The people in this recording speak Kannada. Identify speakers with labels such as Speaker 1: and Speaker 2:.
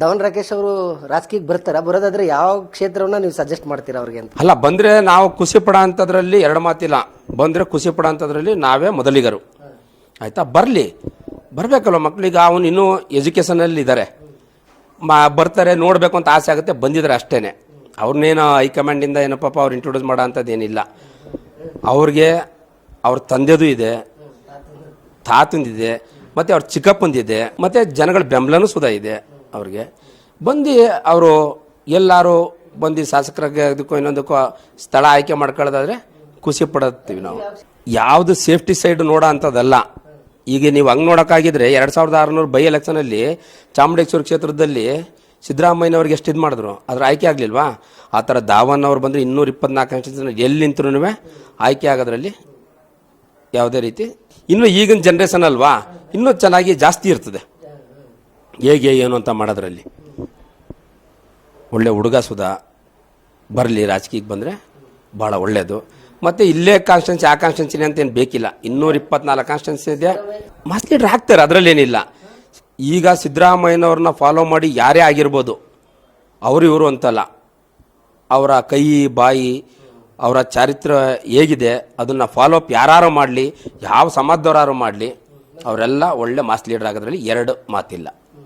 Speaker 1: ಧವನ್ ರಾಕೇಶ್ ಅವರು ರಾಜಕೀಯಕ್ಕೆ ಬರ್ತಾರ. ಬರೋದಾದ್ರೆ ಯಾವ ಕ್ಷೇತ್ರವನ್ನ ನೀವು ಸಜೆಸ್ಟ್ ಮಾಡ್ತೀರಾ ಅವ್ರಿಗೆ ಅಂತ?
Speaker 2: ಅಲ್ಲ, ಬಂದ್ರೆ ನಾವು ಖುಷಿ ಪಡೋ ಎರಡು ಮಾತಿಲ್ಲ. ಬಂದ್ರೆ ಖುಷಿ ನಾವೇ ಮೊದಲಿಗರು. ಆಯ್ತಾ? ಬರಲಿ. ಬರಬೇಕಲ್ವ ಮಕ್ಳಿಗೆ ಅವನು ಇನ್ನೂ ಎಜುಕೇಷನಲ್ಲಿ ಇದ್ದಾರೆ ಮಾ, ಬರ್ತಾರೆ, ನೋಡಬೇಕು ಅಂತ ಆಸೆ ಆಗುತ್ತೆ ಬಂದಿದ್ದಾರೆ ಅಷ್ಟೇನೆ. ಅವ್ರನ್ನೇನು ಹೈಕಮಾಂಡಿಂದ ಏನೋ ಪಾಪ ಅವ್ರು ಇಂಟ್ರೊಡ್ಯೂಸ್ ಮಾಡೋ ಏನಿಲ್ಲ ಅವ್ರಿಗೆ, ಅವ್ರ ತಂದೆದು ಇದೆ, ತಾತಂದಿದೆ, ಮತ್ತು ಅವ್ರ ಚಿಕ್ಕಪ್ಪಂದಿದೆ, ಮತ್ತು ಜನಗಳ ಬೆಂಬಲನೂ ಸುದಾ ಇದೆ. ಅವ್ರಿಗೆ. ಬಂದು ಅವರು ಎಲ್ಲರೂ ಬಂದು ಶಾಸಕರಿಗೆ ಅದಕ್ಕೂ ಇನ್ನೊಂದಕ್ಕೋ ಸ್ಥಳ ಆಯ್ಕೆ ಮಾಡ್ಕೊಳ್ಳೋದಾದ್ರೆ ಖುಷಿ ಪಡುತ್ತೀವಿ ನಾವು. ಯಾವುದು ಸೇಫ್ಟಿ ಸೈಡ್ ನೋಡೋ ಅಂಥದ್ದಲ್ಲ. ಈಗ ನೀವು ಹಂಗೆ ನೋಡೋಕ್ಕಾಗಿದ್ರೆ ಎರಡು ಸಾವಿರದ ಆರುನೂರು ಬೈ ಎಲೆಕ್ಷನಲ್ಲಿ ಚಾಮುಂಡೇಶ್ವರಿ ಕ್ಷೇತ್ರದಲ್ಲಿ ಸಿದ್ದರಾಮಯ್ಯನವ್ರಿಗೆ ಎಷ್ಟು ಇದು ಮಾಡಿದ್ರು? ಅದ್ರ ಆಯ್ಕೆ ಆಗಲಿಲ್ವಾ? ಆ ಥರ ದಾವನ್ ಅವ್ರು ಬಂದರೆ ಇನ್ನೂರ ಇಪ್ಪತ್ನಾಲ್ಕು ಅಂಶ ಎಲ್ಲಿ ನಿಂತ್ರೂ ಆಯ್ಕೆ ಆಗೋದ್ರಲ್ಲಿ ಯಾವುದೇ ರೀತಿ. ಇನ್ನು ಈಗಿನ ಜನ್ರೇಷನ್ ಅಲ್ವಾ? ಇನ್ನೂ ಚೆನ್ನಾಗಿ ಜಾಸ್ತಿ ಇರ್ತದೆ. ಹೇಗೆ ಏನು ಅಂತ ಮಾಡೋದ್ರಲ್ಲಿ? ಒಳ್ಳೆ ಹುಡುಗ ಸುಧಾ ಬರಲಿ, ರಾಜಕೀಯಕ್ಕೆ ಬಂದರೆ ಭಾಳ ಒಳ್ಳೆಯದು ಮತ್ತು ಇಲ್ಲೇ ಕಾನ್ಸ್ಟೆನ್ಸಿ ಆ ಕಾನ್ಸ್ಟೆನ್ಸಿನೇ ಅಂತ ಏನು ಬೇಕಿಲ್ಲ. ಇನ್ನೂರ ಇಪ್ಪತ್ನಾಲ್ಕು ಕಾನ್ಸ್ಟೆನ್ಸಿ ಇದೆ. ಮಾಸ್ ಲೀಡ್ರ್ ಹಾಕ್ತಾರೆ, ಅದರಲ್ಲೇನಿಲ್ಲ. ಈಗ ಸಿದ್ದರಾಮಯ್ಯನವ್ರನ್ನ ಫಾಲೋ ಮಾಡಿ ಯಾರೇ ಆಗಿರ್ಬೋದು, ಅವರು ಇವರು ಅಂತಲ್ಲ. ಅವರ ಕೈ, ಬಾಯಿ, ಅವರ ಚಾರಿತ್ರ ಹೇಗಿದೆ, ಅದನ್ನು ಫಾಲೋ ಅಪ್ ಯಾರು ಮಾಡಲಿ, ಯಾವ ಸಮಾಜದವರಾರು ಮಾಡಲಿ, ಅವರೆಲ್ಲ ಒಳ್ಳೆ ಮಾಸ್ ಲೀಡರ್ ಆಗೋದ್ರಲ್ಲಿ ಎರಡು ಮಾತಿಲ್ಲ.